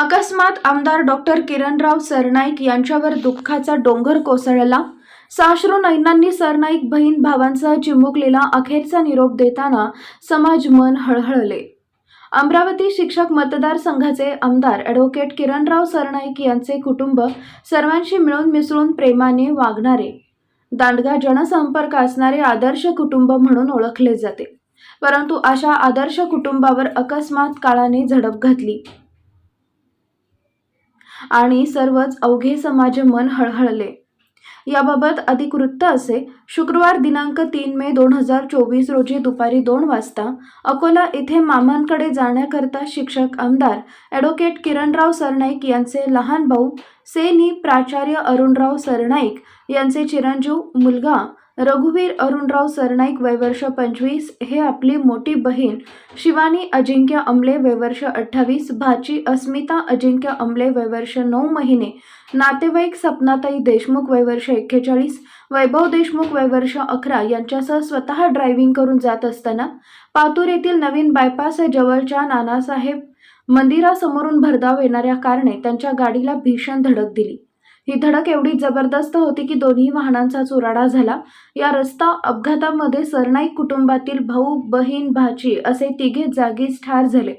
अकस्मात आमदार डॉक्टर किरणराव सरनाईक यांच्यावर दुःखाचा डोंगर कोसळला. साश्रू नैनांनी सरनाईक बहीण भावांसह चिमुकलेला अखेरचा निरोप देताना समाज मन हळहळले. अमरावती शिक्षक मतदारसंघाचे आमदार ॲडव्होकेट किरणराव सरनाईक यांचे कुटुंब सर्वांशी मिळून मिसळून प्रेमाने वागणारे. दांडगा जनसंपर्क असणारे आदर्श कुटुंब म्हणून ओळखले जाते. परंतु अशा आदर्श कुटुंबावर अकस्मात काळाने झडप घातली. आणि सर्वच अवघे समाज मन हळहळले. याबाबत अधिक वृत्त असे शुक्रवार दिनांक तीन मे दोन हजार चोवीस रोजी दुपारी दोन वाजता अकोला येथे मामांकडे जाण्याकरता शिक्षक आमदार ॲडव्होकेट किरणराव सरनाईक यांचे लहान भाऊ सेनी प्राचार्य अरुणराव सरनाईक यांचे चिरंजीव मुलगा रघुवीर अरुणराव सरनाईक वयवर्ष पंचवीस हे आपली मोठी बहीण. शिवानी अजिंक्य अमले वयवर्ष अठ्ठावीस. भाची अस्मिता अजिंक्य अमले वयवर्ष नऊ महिने. नातेवाईक सपनाताई देशमुख वयवर्ष एक्केचाळीस. वैभव देशमुख वयवर्ष अकरा यांच्यासह स्वतः ड्रायव्हिंग करून जात असताना पातूर येथील नवीन बायपास जवळच्या नानासाहेब मंदिरासमोरून भरधाव येणाऱ्या कारणे त्यांच्या गाडीला भीषण धडक दिली. ही धडक एवढी जबरदस्त होती की दोन्ही वाहनांचा चुराडा झाला. या रस्ता अपघातामध्ये सरनाईक कुटुंबातील भाऊ बहीण भाची असे तिघे जागीच ठार झाले.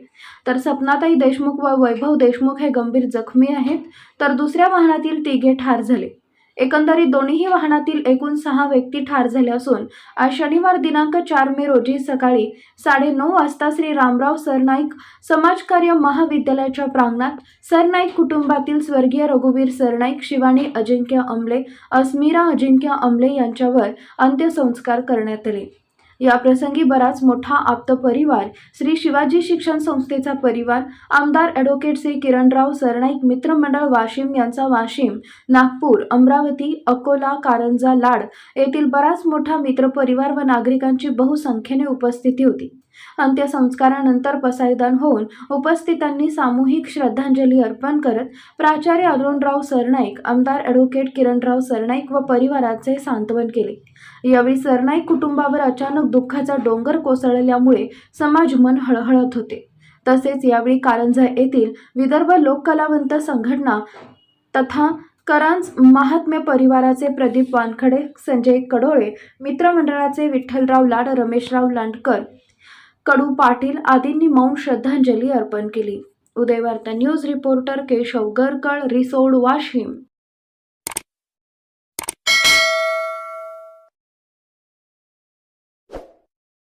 तर सपनाताई देशमुख व वैभव देशमुख हे गंभीर जखमी आहेत. तर दुसऱ्या वाहनातील तिघे ठार झाले. एकंदरीत दोन्ही वाहनातील एकूण सहा व्यक्ती ठार झाले असून आज शनिवार दिनांक चार मे रोजी सकाळी साडेनऊ वाजता श्री रामराव सरनाईक समाजकार्य महाविद्यालयाच्या प्रांगणात सरनाईक कुटुंबातील स्वर्गीय रघुवीर सरनाईक शिवानी अजिंक्य अमले अस्मिरा अजिंक्य अमले यांच्यावर अंत्यसंस्कार करण्यात आले. या प्रसंगी बराच मोठा आप्त परिवार श्री शिवाजी शिक्षण संस्थेचा परिवार आमदार ॲडव्होकेट श्री किरणराव सरनाईक मित्रमंडळ वाशिम यांचा वाशिम नागपूर अमरावती अकोला कारंजा लाड येथील बराच मोठा मित्रपरिवार व नागरिकांची बहुसंख्येने उपस्थिती होती. अंत्यसंस्कारानंतर पसायदान होऊन उपस्थितांनी सामूहिक श्रद्धांजली अर्पण करत प्राचार्य अरुणराव सरनाईक आमदार ॲडव्होकेट किरणराव सरनाईक व परिवाराचे सांत्वन केले. यावेळी सरनाईक कुटुंबावर अचानक दुःखाचा डोंगर कोसळल्यामुळे समाज मन हळहळत होते. तसेच यावेळी कारंजा येथील विदर्भ लोककलावंत संघटना तथा करांज महात्म्य परिवाराचे प्रदीप वानखडे संजय कडोळे मित्रमंडळाचे विठ्ठलराव लाड रमेशराव लांडकर कडू पाटील आदींनी मौन श्रद्धांजली अर्पण केली. Udayvarta news reporter Keshav Garkal Risod Washim.